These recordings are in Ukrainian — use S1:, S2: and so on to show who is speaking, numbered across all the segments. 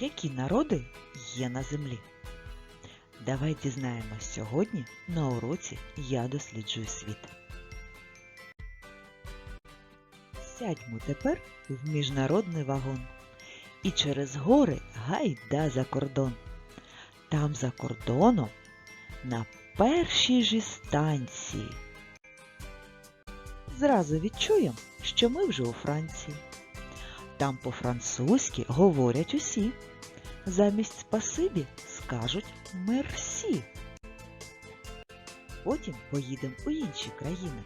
S1: Які народи є на землі? Давай дізнаємось сьогодні на уроці Я досліджую світ. Сядьмо тепер в міжнародний вагон і через гори гайда за кордон. Там за кордоном на першій же станції. Зразу відчуємо, що ми вже у Франції. Там по-французьки говорять усі. Замість спасибі скажуть мерсі. Потім поїдемо у інші країни.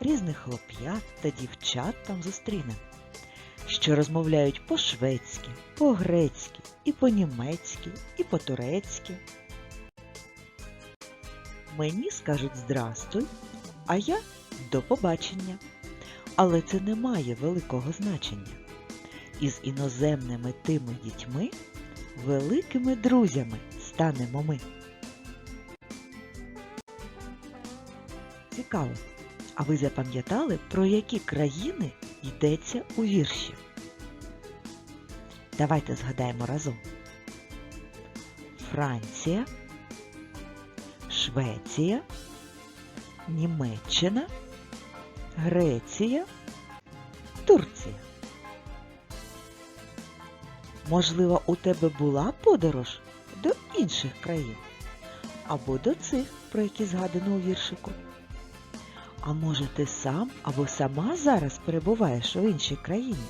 S1: Різних хлоп'ят та дівчат там зустрінемо, що розмовляють по-шведськи, по-грецьки, і по-німецьки, і по-турецьки. Мені скажуть здрастуй, а я до побачення. Але це не має великого значення. Із іноземними тими дітьми великими друзями станемо ми. Цікаво, а ви запам'ятали, про які країни йдеться у вірші? Давайте згадаємо разом. Франція, Швеція, Німеччина, Греція, Турція. Можливо, у тебе була подорож до інших країн або до цих, про які згадано у віршику. А може ти сам або сама зараз перебуваєш у іншій країні?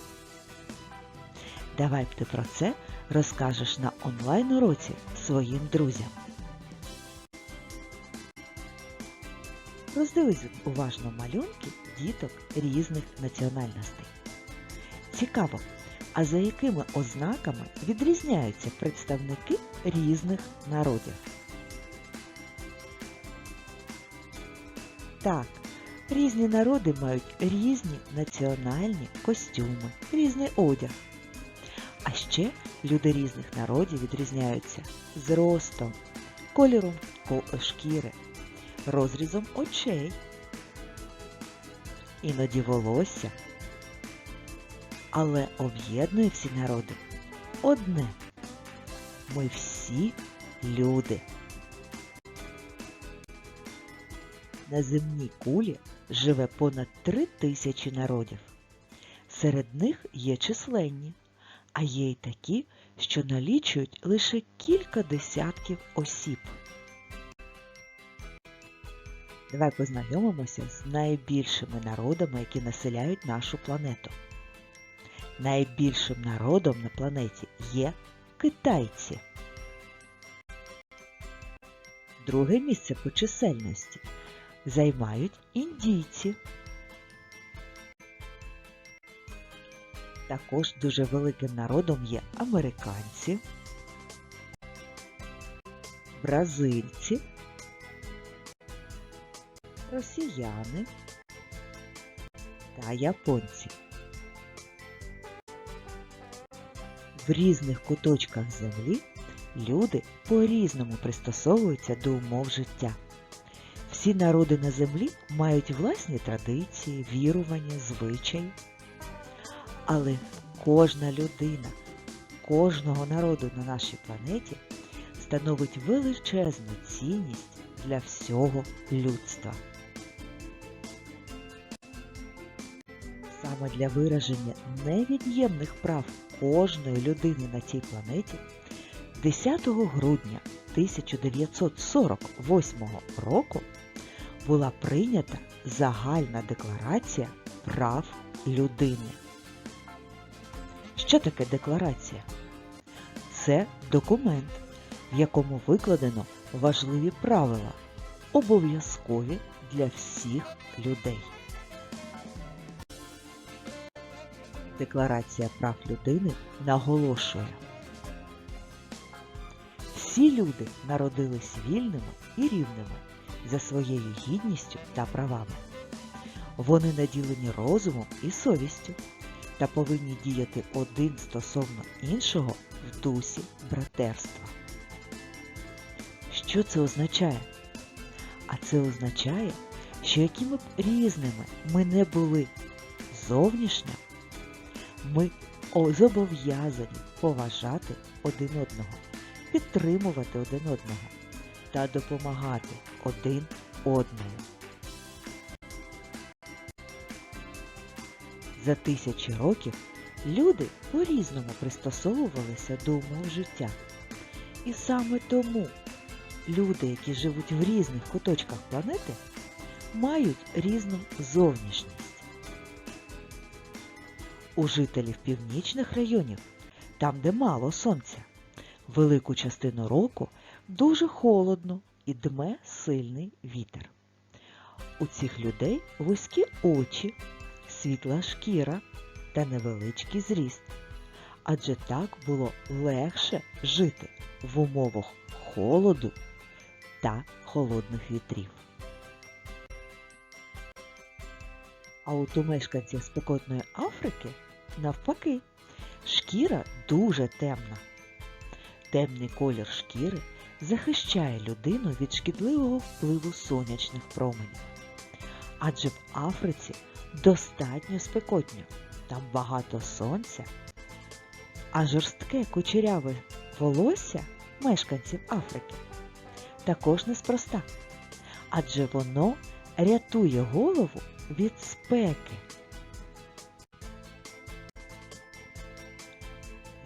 S1: Давай б ти про це розкажеш на онлайн-уроці своїм друзям. Роздивись уважно малюнки діток різних національностей. Цікаво, а за якими ознаками відрізняються представники різних народів? Так, різні народи мають різні національні костюми, різний одяг. А ще люди різних народів відрізняються зростом, кольором ко- шкіри, розрізом очей, іноді волосся. Але об'єднує всі народи одне. Ми всі люди. На земній кулі живе понад три тисячі народів. Серед них є численні, а є й такі, що налічують лише кілька десятків осіб. Давай познайомимося з найбільшими народами, які населяють нашу планету. Найбільшим народом на планеті є китайці. Друге місце по чисельності займають індійці. Також дуже великим народом є американці, бразильці, росіяни та японці. В різних куточках землі люди по-різному пристосовуються до умов життя. Всі народи на землі мають власні традиції, вірування, звичаї. Але кожна людина, кожного народу на нашій планеті становить величезну цінність для всього людства. Саме для вираження невід'ємних прав кожної людини на цій планеті 10 грудня 1948 року була прийнята загальна декларація прав людини. Що таке декларація? Це документ, в якому викладено важливі правила, обов'язкові для всіх людей. Декларація прав людини наголошує. Всі люди народились вільними і рівними за своєю гідністю та правами. Вони наділені розумом і совістю та повинні діяти один стосовно іншого в дусі братерства. Що це означає? А це означає, що якими б різними ми не були зовнішньо, ми зобов'язані поважати один одного, підтримувати один одного та допомагати один одному. За тисячі років люди по-різному пристосовувалися до умов життя. І саме тому люди, які живуть в різних куточках планети, мають різну зовнішність. У жителів північних районів, там де мало сонця, велику частину року дуже холодно і дме сильний вітер. У цих людей вузькі очі, світла шкіра та невеличкий зріст, адже так було легше жити в умовах холоду та холодних вітрів. А от у мешканців спекотної Африки навпаки, шкіра дуже темна. Темний колір шкіри захищає людину від шкідливого впливу сонячних променів. Адже в Африці достатньо спекотньо, там багато сонця, а жорстке кучеряве волосся мешканців Африки також неспроста, адже воно рятує голову від спеки.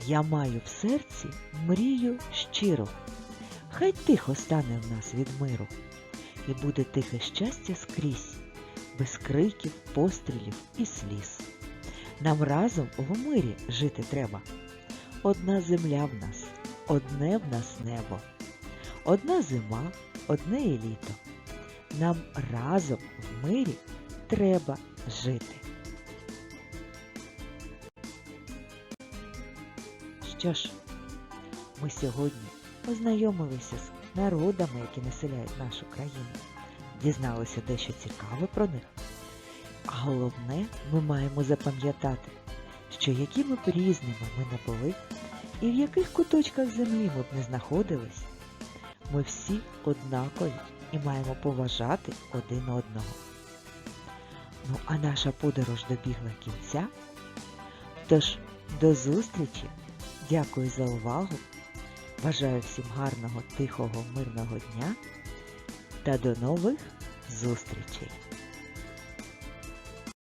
S1: Я маю в серці мрію щиру. Хай тихо стане в нас від миру, і буде тихе щастя скрізь, без криків, пострілів і сліз. Нам разом в мирі жити треба. Одна земля в нас, одне в нас небо, одна зима, одне і літо. Нам разом в мирі треба жити. Що ж, ми сьогодні познайомилися з народами, які населяють нашу країну, дізналися дещо цікаве про них. А головне, ми маємо запам'ятати, що які ми б різними ми не були, і в яких куточках землі ми б не знаходились, ми всі однакові і маємо поважати один одного. Ну а наша подорож добігла кінця. Тож до зустрічі! Дякую за увагу. Бажаю всім гарного, тихого, мирного дня та до нових зустрічей!